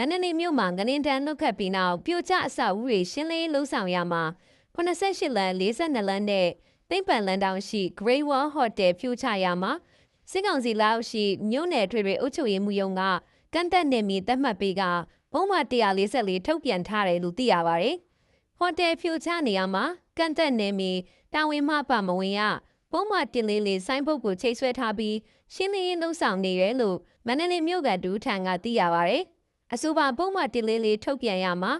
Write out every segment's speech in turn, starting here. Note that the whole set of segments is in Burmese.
န္တလေးမြို့မှာငလင်တန်းနှုတ်ခတ်ပြီးနောက်ပြိုကျအဆောက်အဦတွေရှင်းလင်းလှုပ်ဆောင်ရမှာ88လမ်း42လမ်းနဲ့သိမ့်ပန်လမ်းတောင်ရှိ Great Wall Hotel ဖြိုချရမှာစစ်ကောင်စီလောက်ရှိမြို့နယ်ထွေထွေအုပ်ချုပ်ရေးမှုရုံးကကန့်တက်နေမီသတ်မှတ်ပေးကဘုံမ144ထုတ်ပြန်ထားတယ်လို့သိရပါတယ်။ဟိုတယ်ဖြိုချနေရမှာကန့်တက်နေမီတာဝန်မှပမဝင်ရဘုံမ144ဆိုင်းဘုတ်ကိုချိတ်ဆွဲထားပြီးရှင်းလင်းရေးလှုပ်ဆောင်နေတယ်လို့မန္တလေးမြို့ကဒူးထံကသိရပါတယ်။ အဆိုပါပုံမှန်တင်လေးလေးထုတ်ပြန်ရမှာ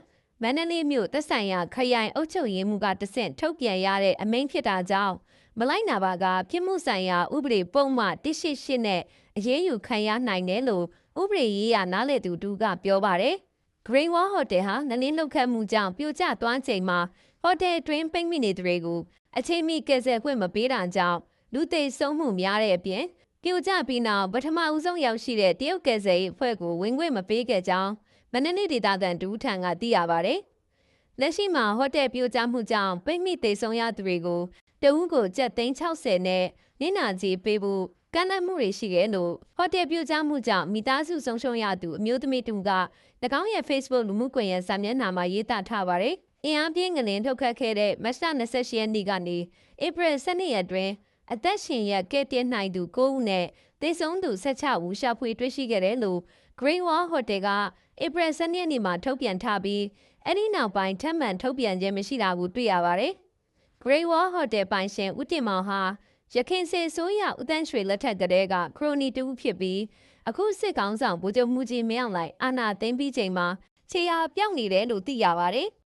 မန္တလေးမြို့သက်ဆိုင်ရာခရိုင်အုပ်ချုပ်ရေးမှူးကတဆင့်ထုတ်ပြန်ရတဲ့အမိန့်ဖြစ်တာကြောင့်မလိုက်နာပါကပြစ်မှုဆိုင်ရာဥပဒေပုံမှန်188နဲ့အရေးယူခံရနိုင်တယ်လို့ဥပဒေရေးရာနားလေသူတူကပြောပါတယ်။ Green Wall Hotel ဟာနလင်းလောက်ခတ်မှုကြောင့်ပြိုကျသွားချိန်မှာဟိုတယ်တွင်ပိတ်မိနေသူတွေကိုအချိန်မီကယ်ဆယ်ခွင့်မပေးတာကြောင့်လူသိဆုံးမှုများတဲ့အပြင် ပြိုကျပြီးနောက်ပထမဦးဆုံးရောက်ရှိတဲ့တရုတ်ကယ်ဆယ်ရေးအဖွဲ့ကိုဝင်ခွင့်မပေးခဲ့ကြောင်းမန္တလေးဒေသခံဒူးထံကသိရပါတယ်။လက်ရှိမှာဟိုတယ်ပြိုကျမှုကြောင့်ပိတ်မိသိဆုံးရသူတွေကိုတဦးကိုကျပ်သိန်း60နဲ့နင်းနာကြီးပေးဖို့ကန့်လန့်မှုတွေရှိခဲ့လို့ဟိုတယ်ပြိုကျမှုကြောင့်မိသားစုဆုံးရှုံးရသူအမျိုးသမီးတူက၎င်းရဲ့ Facebook လူမှုကွန်ရက်စာမျက်နှာမှာရေးသားထားပါတယ်။အင်အားပြင်းငလင်ထုတ်ခတ်ခဲ့တဲ့မတ်လ28ရက်နေ့ကနေဧပြီ12ရက်တွင် အသက်ရှင်ရကဲတင်နိုင်သူ9ဦးနဲ့သေဆုံးသူ16ဦးရှာဖွေတွေ့ရှိခဲ့တယ်လို့ Green Wall Hotel ကဧပြီ12ရက်နေ့မှာထုတ်ပြန်ထားပြီးအဲ့ဒီနောက်ပိုင်းထပ်မံထုတ်ပြန်ခြင်းမရှိတာကိုတွေ့ရပါတယ်။ Grey Wall Hotel ပိုင်ရှင်ဦးတင်မောင်ဟာရခိုင်စေဆိုးရဦးတန်းရွှေလက်ထက်ကတည်းကခရိုနီတူဖြစ်ပြီးအခုစစ်ကောင်ဆောင်ဗိုလ်ချုပ်မှုကြီးမင်းအောင်လှိုင်အာဏာသိမ်းပြီးချိန်မှာခြေရာပြောင်းနေတယ်လို့သိရပါတယ်။